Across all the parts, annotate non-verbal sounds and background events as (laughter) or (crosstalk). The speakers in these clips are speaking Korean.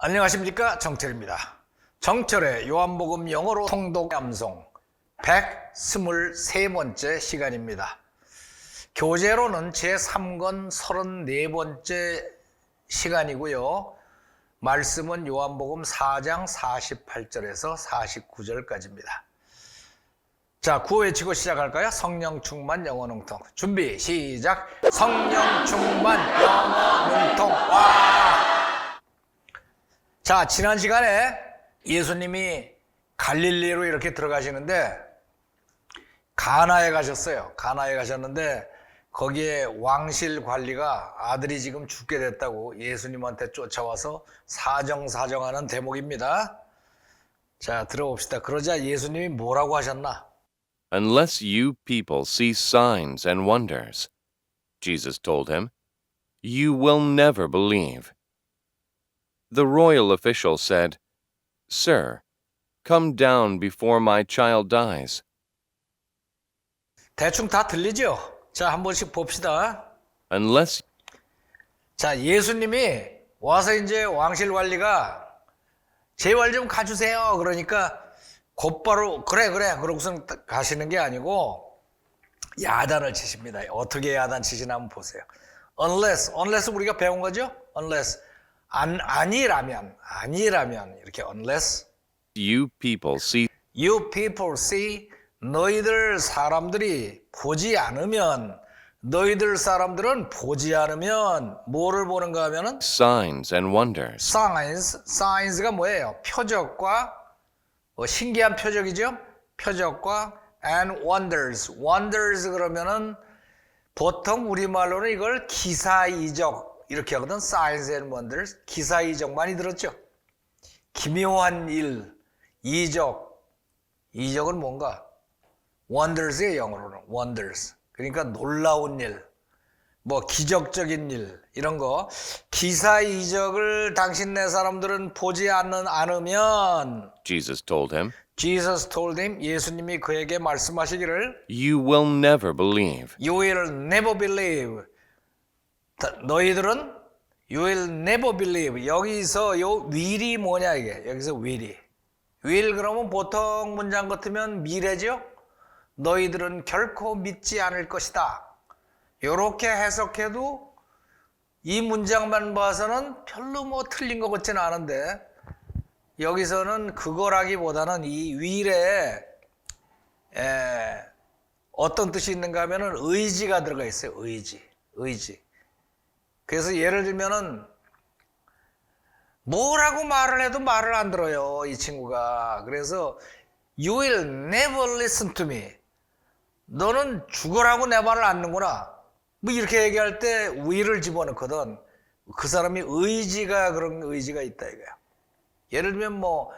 안녕하십니까 정철입니다. 정철의 요한복음 영어로 통독 암송 123번째 시간입니다. 교재로는 제3권 34번째 시간이고요. 말씀은 요한복음 4장 48절에서 49절까지입니다. 자, 구호 외치고 시작할까요? 성령 충만 영어 능통. 준비, 시작. 성령 충만 영어 능통. 와! 자, 지난 시간에 예수님이 갈릴리로 이렇게 들어가시는데 가나에 가셨어요. 가나에 가셨는데 거기에 왕실 관리가 아들이 지금 죽게 됐다고 예수님한테 쫓아와서 사정사정하는 대목입니다. 자, 들어봅시다. 그러자 예수님이 뭐라고 하셨나? Unless you people see signs and wonders, Jesus told him, you will never believe. The royal official said, Sir, come down before my child dies. 대충 다 들리죠? 자, 한 번씩 봅시다. Unless 자, 예수님이 와서 이제 왕실 관리가 제발 좀 가주세요. 그러니까 곧바로 그래 그래 그러고선 가시는 게 아니고 야단을 치십니다. 어떻게 야단 치시나 한번 보세요. unless unless 우리가 배운 거죠? unless 안 아니라면 아니라면 이렇게 unless you people see you people see 너희들 사람들이 보지 않으면 너희들 사람들은 보지 않으면 뭐를 보는가 하면은 signs and wonders, signs, signs가 뭐예요? 표적과 어, 신기한 표적이죠? 표적과 and wonders. wonders 그러면은 보통 우리말로는 이걸 기사 이적 이렇게 하거든. signs and wonders. 기사 이적 많이 들었죠? 기묘한 일, 이적. 이적은 뭔가? wonders의 영어로는 wonders. 그러니까 놀라운 일, 뭐 기적적인 일 이런 거 기사 이적을 당신 네 사람들은 보지 않는 않으면 Jesus told him, Jesus told him 예수님이 그에게 말씀하시기를 you will never believe. You will never believe 다- 너희들은 You will never believe 여기서 요 will이 뭐냐 이게 여기서 will이 will 그러면 보통 문장 같으면 미래죠 너희들은 결코 믿지 않을 것이다 이렇게 해석해도 이 문장만 봐서는 별로 뭐 틀린 것 같지는 않은데 여기서는 그거라기보다는 이 will에 에, 어떤 뜻이 있는가 하면은 의지가 들어가 있어요. 의지. 의지. 그래서 예를 들면은 뭐라고 말을 해도 말을 안 들어요. 이 친구가. 그래서 you will never listen to me. 너는 죽어라고 내 말을 안 듣는구나. 뭐 이렇게 얘기할 때 will을 집어넣거든. 그 사람이 의지가 그런 의지가 있다 이거야. 예를 들면 뭐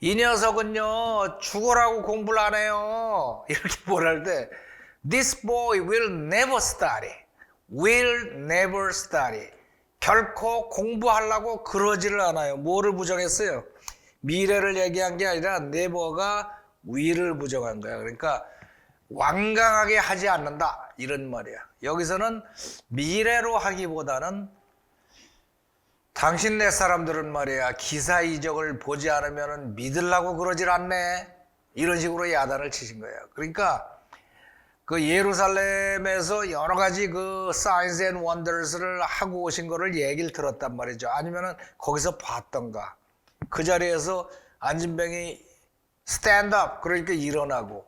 이 녀석은요 죽어라고 공부를 안 해요 (laughs) 이렇게 뭐랄 때 This boy will never study will never study. 결코 공부하려고 그러지를 않아요. 뭐를 부정했어요? 미래를 얘기한 게 아니라 never가 will을 부정한 거야. 그러니까 완강하게 하지 않는다. 이런 말이야. 여기서는 미래로 하기보다는 당신 네 사람들은 말이야 기사 이적을 보지 않으면 믿으려고 그러질 않네. 이런 식으로 야단을 치신 거예요. 그러니까 그 예루살렘에서 여러 가지 그 사인스 앤 원더스를 하고 오신 거를 얘기를 들었단 말이죠. 아니면은 거기서 봤던가 그 자리에서 안진병이 스탠드업 그러니까 일어나고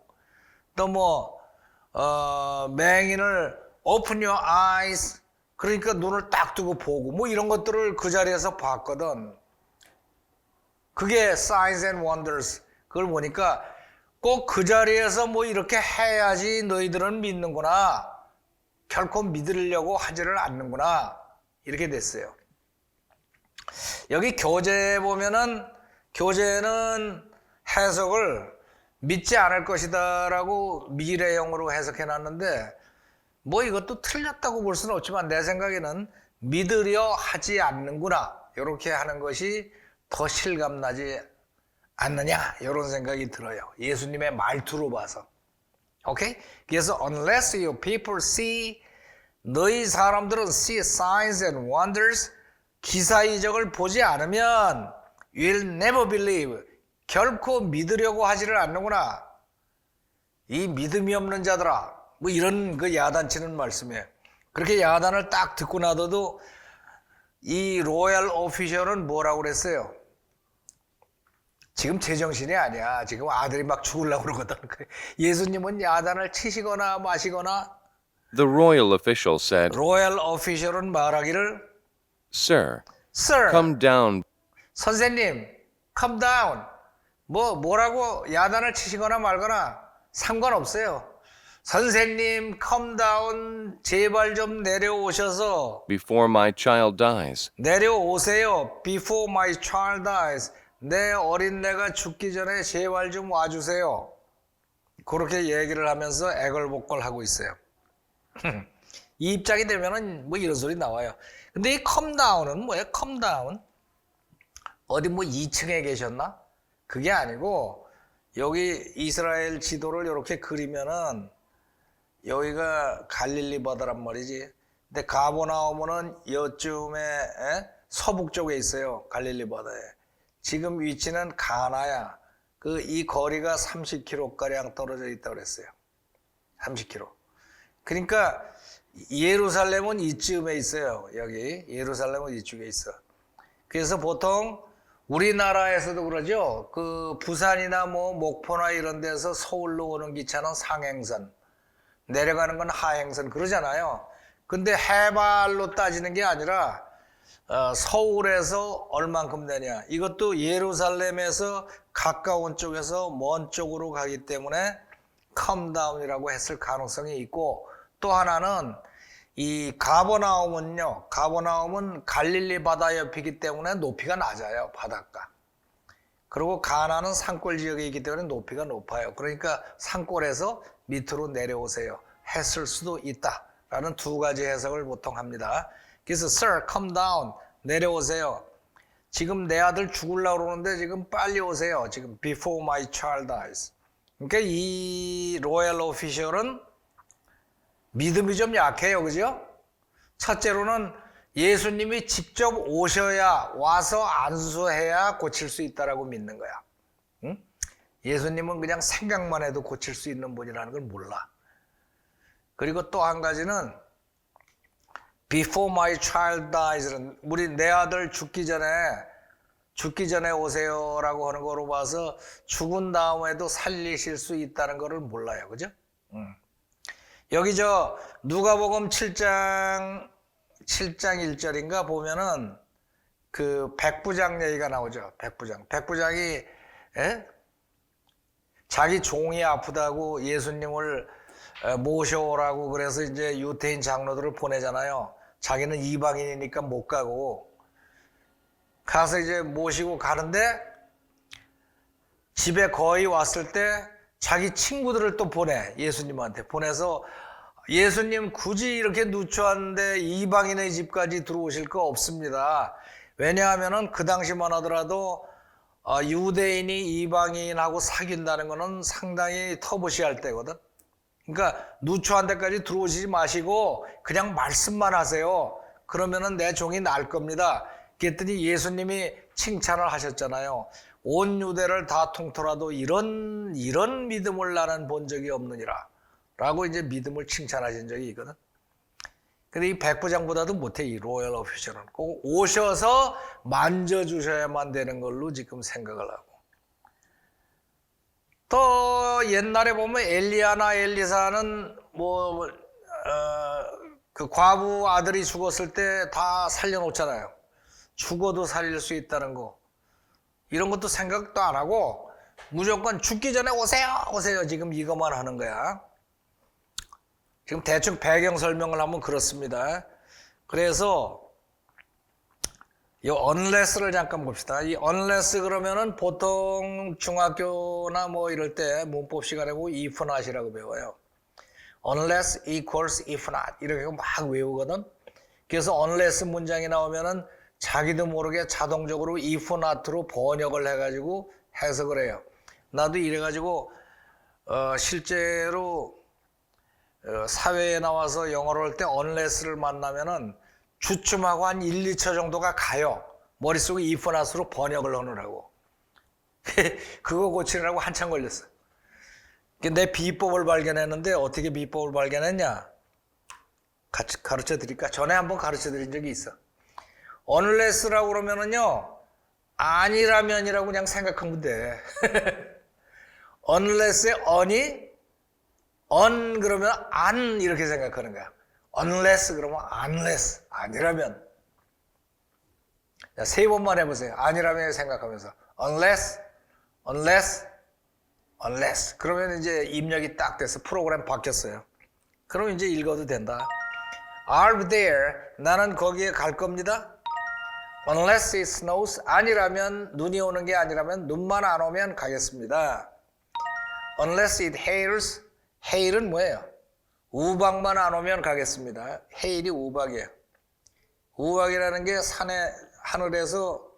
또뭐 어, 맹인을 open your eyes 그러니까 눈을 딱 뜨고 보고 뭐 이런 것들을 그 자리에서 봤거든. 그게 signs and. 그걸 보니까 꼭 그 자리에서 뭐 이렇게 해야지 너희들은 믿는구나. 결코 믿으려고 하지를 않는구나. 이렇게 됐어요. 여기 교재 보면은 교재는 해석을 믿지 않을 것이다라고 미래형으로 해석해 놨는데 뭐 이것도 틀렸다고 볼 수는 없지만 내 생각에는 믿으려 하지 않는구나 이렇게 하는 것이 더 실감나지 않느냐 이런 생각이 들어요. 예수님의 말투로 봐서. 오케이? 그래서 unless you people see 너희 사람들은 see signs and wonders 기사 이적을 보지 않으면 will never believe 결코 믿으려고 하지를 않는구나. 이 믿음이 없는 자들아. 뭐 이런 그 야단치는 말씀이에요. 그렇게 야단을 딱 듣고 나서도 이 로얄 오피셜은 뭐라고 그랬어요? 지금 제정신이 아니야. 지금 아들이 막 죽으려고 그러거든. (laughs) 예수님은 야단을 치시거나 마시거나 The royal official said, 로얄 오피셜은 말하기를 Sir, Sir, come down 선생님, come down. 뭐 뭐라고 야단을 치시거나 말거나 상관없어요. 선생님, come down. 제발 좀 내려오셔서 before my child dies. 내려오세요. Before my child dies. 내 어린 내가 죽기 전에 제발 좀 와주세요. 그렇게 얘기를 하면서 애걸복걸 하고 있어요. (laughs) 이 입장이 되면은 뭐 이런 소리 나와요. 근데 이 컴다운은 뭐예요? 컴다운? 어디 뭐 2층에 계셨나? 그게 아니고 여기 이스라엘 지도를 이렇게 그리면은 여기가 갈릴리 바다란 말이지. 근데 가보나오면은 여쯤에 에? 서북 쪽에 있어요. 갈릴리 바다에. 지금 위치는 가나야. 그 이 거리가 30km 가량 떨어져 있다고 그랬어요. 30km. 그러니까 예루살렘은 이쯤에 있어요. 여기 예루살렘은 이쪽에 있어. 그래서 보통 우리나라에서도 그러죠. 그 부산이나 뭐 목포나 이런 데서 서울로 오는 기차는 상행선, 내려가는 건 하행선 그러잖아요. 근데 해발로 따지는 게 아니라 어, 서울에서 얼만큼 되냐. 이것도 예루살렘에서 가까운 쪽에서 먼 쪽으로 가기 때문에 컴다운이라고 했을 가능성이 있고 또 하나는 이 가버나움은요. 가버나움은 갈릴리 바다 옆이기 때문에 높이가 낮아요. 바닷가. 그리고 가나는 산골 지역에 있기 때문에 높이가 높아요. 그러니까 산골에서 밑으로 내려오세요. 했을 수도 있다 라는 두 가지 해석을 보통 합니다. 그래서 Sir, come down. 내려오세요. 지금 내 아들 죽으려고 그러는데 지금 빨리 오세요. 지금 before my child dies. 그러니까 이 로얄 오피셜은 믿음이 좀 약해요. 그죠? 첫째로는 예수님이 직접 오셔야 와서 안수해야 고칠 수 있다라고 믿는 거야. 응? 예수님은 그냥 생각만 해도 고칠 수 있는 분이라는 걸 몰라. 그리고 또 한 가지는 before my child dies는 우리 내 아들 죽기 전에 죽기 전에 오세요라고 하는 거로 봐서 죽은 다음에도 살리실 수 있다는 거를 몰라요. 그죠? 음. 여기 저 누가복음 7장 7장 1절인가 보면은 그 백부장 얘기가 나오죠. 백부장. 백부장이 에? 자기 종이 아프다고 예수님을 에, 모셔오라고 그래서 이제 유태인 장로들을 보내잖아요. 자기는 이방인이니까 못 가고 가서 이제 모시고 가는데 집에 거의 왔을 때 자기 친구들을 또 보내 예수님한테 보내서 예수님 굳이 이렇게 누추한데 이방인의 집까지 들어오실 거 없습니다. 왜냐하면은 그 당시만 하더라도 어, 유대인이 이방인하고 사귄다는 거는 상당히 터부시할 때거든. 그러니까 누추한 데까지 들어오시지 마시고 그냥 말씀만 하세요. 그러면은 내 종이 날 겁니다. 그랬더니 예수님이 칭찬을 하셨잖아요. 온 유대를 다 통틀어도 이런 이런 믿음을 나는 본 적이 없느니라. 라고 이제 믿음을 칭찬하신 적이 있거든. 근데 이 백부장보다도 못해 이 로열 오피셜은 꼭 오셔서 만져주셔야만 되는 걸로 지금 생각을 하고 또 옛날에 보면 엘리야나 엘리사는 뭐그 과부 아들이 죽었을 때 다 살려놓잖아요. 죽어도 살릴 수 있다는 거 이런 것도 생각도 안 하고 무조건 죽기 전에 오세요 오세요 지금 이것만 하는 거야. 지금 대충 배경 설명을 하면 그렇습니다. 그래서 이 unless를 잠깐 봅시다. 이 unless 그러면은 보통 중학교나 뭐 이럴 때 문법 시간에 if not이라고 배워요. unless equals if not 이렇게 막 외우거든. 그래서 unless 문장이 나오면은 자기도 모르게 자동적으로 if not로 번역을 해가지고 해석을 해요. 나도 이래가지고 어, 실제로 어, 사회에 나와서 영어를 할 때 unless를 만나면은 주춤하고 한 1, 2초 정도가 가요. 머릿속에 이프낫으로 번역을 하느라고. (laughs) 그거 고치느라고 한참 걸렸어. 내 비법을 발견했는데 어떻게 비법을 발견했냐? 같이 가르쳐 드릴까? 전에 한번 가르쳐 드린 적이 있어. unless라고 그러면은요, 아니라면이라고 그냥 생각하면 돼. unless의 on이 on 그러면 안 이렇게 생각하는 거야. Unless 그러면 unless 아니라면 자, 세 번만 해보세요. 아니라면 생각하면서 unless unless unless 그러면 이제 입력이 딱 돼서 프로그램 바뀌었어요. 그럼 이제 읽어도 된다. I'll be there. 나는 거기에 갈 겁니다. Unless it snows. 아니라면 눈이 오는 게 아니라면 눈만 안 오면 가겠습니다. Unless it hails. hail은 뭐예요? 우박만 안 오면 가겠습니다. hail이 우박이에요. 우박이라는 게 산에 하늘에서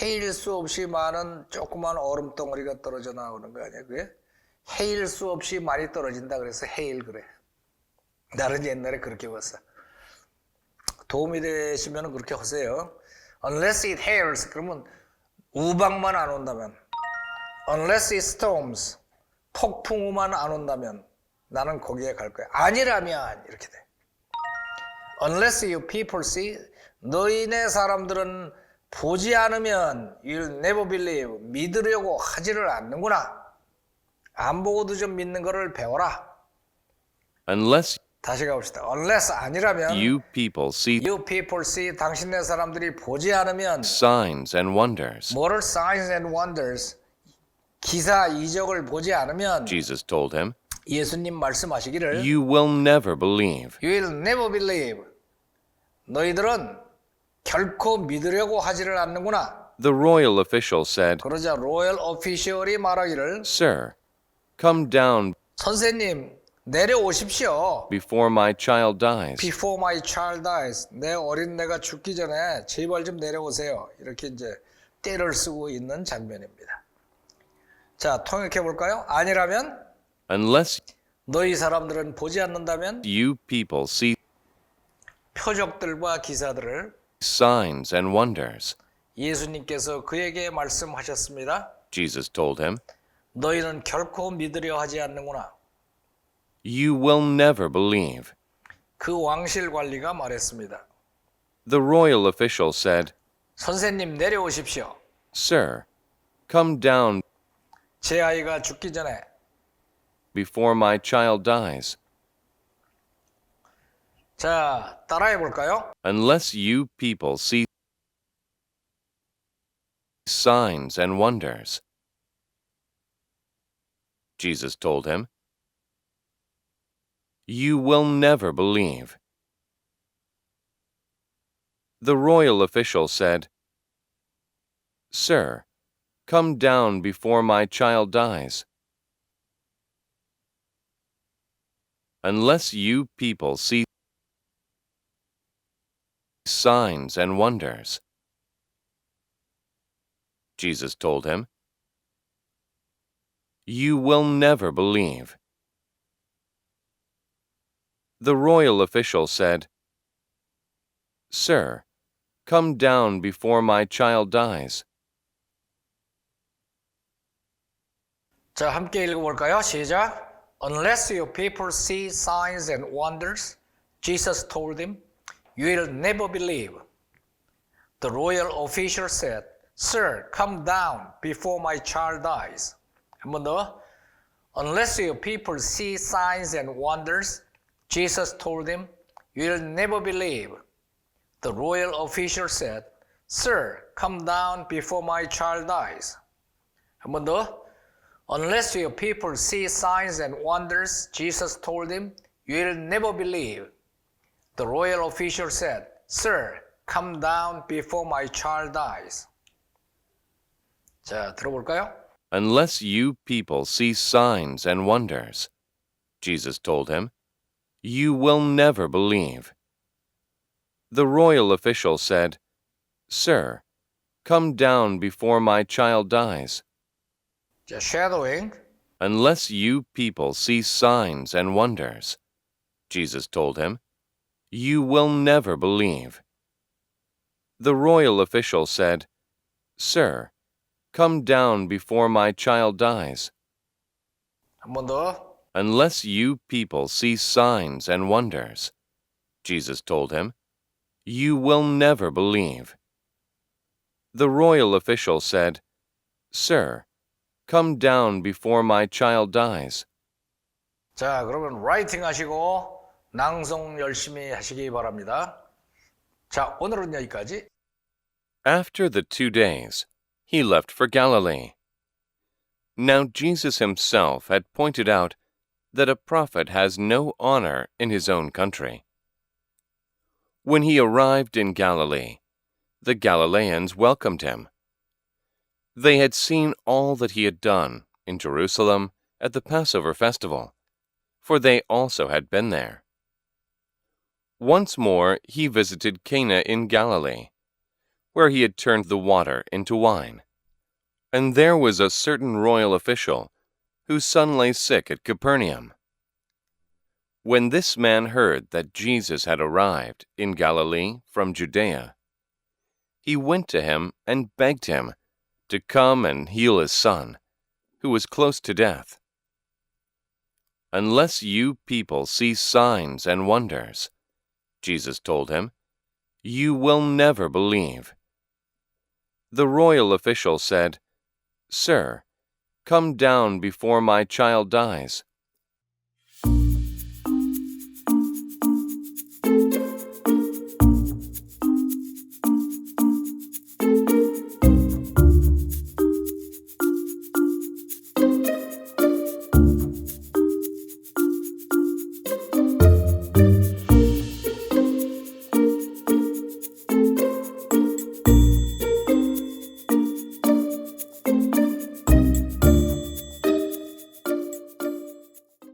헤일 수 없이 많은 조그만 얼음 덩어리가 떨어져 나오는 거 아니야? 그게 헤일 수 없이 많이 떨어진다 그래서 헤일 그래. 나는 옛날에 그렇게 봤어. 도움이 되시면 그렇게 하세요. Unless it hails 그러면 우박만 안 온다면 Unless it storms 폭풍우만 안 온다면 나는 거기에 갈 거야. 아니라면 이렇게 돼. Unless you people see 너희네 사람들은 보지 않으면 you'll never believe 믿으려고 하지를 않는구나. 안 보고도 좀 믿는 거를 배워라. Unless 다시 가봅시다. Unless 아니라면 you people see you people see 당신네 사람들이 보지 않으면 signs and wonders, 뭐를 signs and wonders 기사 이적을 보지 않으면 Jesus told him, 예수님 말씀하시기를 you will never believe. You will never believe. 너희들은 결코 믿으려고 하지를 않는구나. The royal official said, 그러자 로열 오피셜이 말하기를 Sir, come down 선생님 내려오십시오. before my child dies. Before my child dies. 내 어린 내가 죽기 전에 제발 좀 내려오세요. 이렇게 이제 때를 쓰고 있는 장면입니다. 자, 통역해 볼까요? 아니라면 Unless 너희 사람들은 보지 않는다면 you people see 표적들과 기사들을 signs and wonders, 예수님께서 그에게 말씀하셨습니다. Jesus told him, 너희는 결코 믿으려 하지 않는구나. you will never believe. 그 왕실 관리가 말했습니다. The royal official said, 선생님 내려오십시오. Sir, come down 제 아이가 죽기 전에 before my child dies. 자 따라해 볼까요? Unless you people see signs and wonders. Jesus told him, You will never believe. The royal official said, Sir, come down before my child dies. Unless you people see signs and wonders. Jesus told him, You will never believe. The royal official said, Sir, come down before my child dies. 자 함께 읽어볼까요? 시작. Unless your people see signs and wonders, Jesus told them, you will never believe. The royal official said, Sir, come down before my child dies. 한 번 더. Unless your people see signs and wonders, Jesus told them, you will never believe. The royal official said, Sir, come down before my child dies. 한 번 더. Unless your people see signs and wonders, Jesus told him, you will never believe. The royal official said, Sir, come down before my child dies. 자, 들어볼까요? Unless you people see signs and wonders, Jesus told him, you will never believe. The royal official said, Sir, come down before my child dies. Just shadowing. Unless you people see signs and wonders, Jesus told him, you will never believe. The royal official said, Sir, come down before my child dies. Unless you people see signs and wonders, Jesus told him, you will never believe. The royal official said, Sir, come down before my child dies. 자, 그러면 라이팅 하시고 낭송 열심히 하시기 바랍니다. 자, 오늘은 여기까지. After the two days, he left for Galilee. Now Jesus himself had pointed out that a prophet has no honor in his own country. When he arrived in Galilee, the Galileans welcomed him. they had seen all that he had done in Jerusalem at the Passover festival, for they also had been there. Once more he visited Cana in Galilee, where he had turned the water into wine. And there was a certain royal official whose son lay sick at Capernaum. When this man heard that Jesus had arrived in Galilee from Judea, he went to him and begged him to come and heal his son, who was close to death. Unless you people see signs and wonders, Jesus told him, you will never believe. The royal official said, Sir, come down before my child dies.